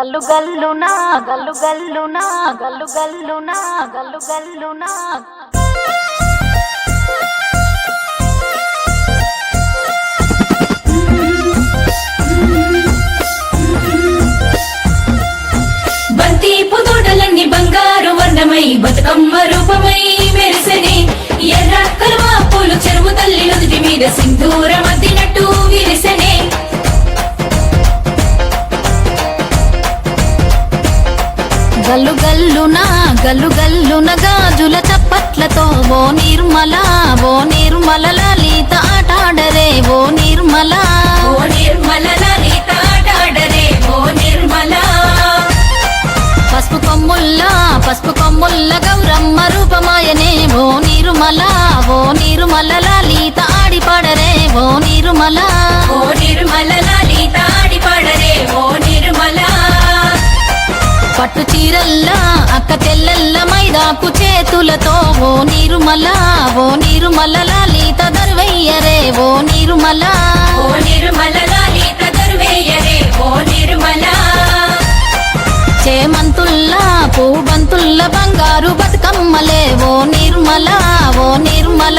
గల్లు గల్లునా గల్లు గల్లునా గల్లు గల్లునా గల్లు గల్లునా బంతి పుదోటలన్నీ బంగారు వర్ణమై బతుకమ్మ రూపమై మెరిసెనే. ఎర్ర కలువ పూలు చెరువు తల్లి నుదుటి మీద సింధూర మధ్య గల్లు గల్లున గాజుల చప్పట్లతో ఓ నిర్మల ఓ నిర్మల లలిత ఆటాడరే ఓ నిర్మల. ఓ నిర్మల లలిత ఆటాడరే ఓ నిర్మల. పసుపు కొమ్ముల్ల పసుపు కొమ్ముల్ల అక్క తెల్లల్ల మైదాకు చేతులతో ఓ నిర్మల ఓ నిర్మల లలిత దర్వయ్యరే ఓ నిర్మల. ఓ నిర్మల లలిత దర్వేయరే ఓ నిర్మల. చేమంతుల్లా పూబంతుల్ల బంగారు బతుకమ్మలే ఓ నిర్మల ఓ నిర్మల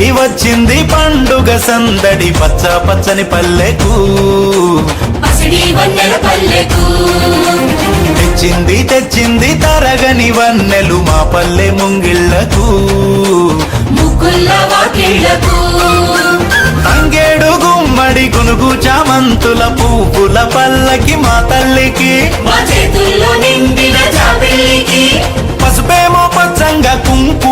వచ్చింది వచ్చింది పండుగ సందడి. పచ్చ పచ్చని పల్లెకు తెచ్చింది తెచ్చింది తరగని వన్నెలు మా పల్లె ముంగిళ్ళకు. వాకిళ్ళకు. తంగేడు గుమ్మడి గునుగు చామంతుల పువ్వుల పల్లకి మా తల్లికి. మా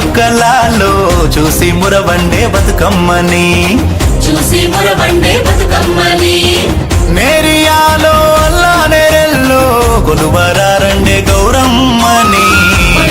చుక్కలాలో చూసి మురవండే బతుకమ్మని. చూసి మురబండే బతుకమ్మని. నేరియాలో అల్లా నేరెల్లో కొలువరారండే గౌ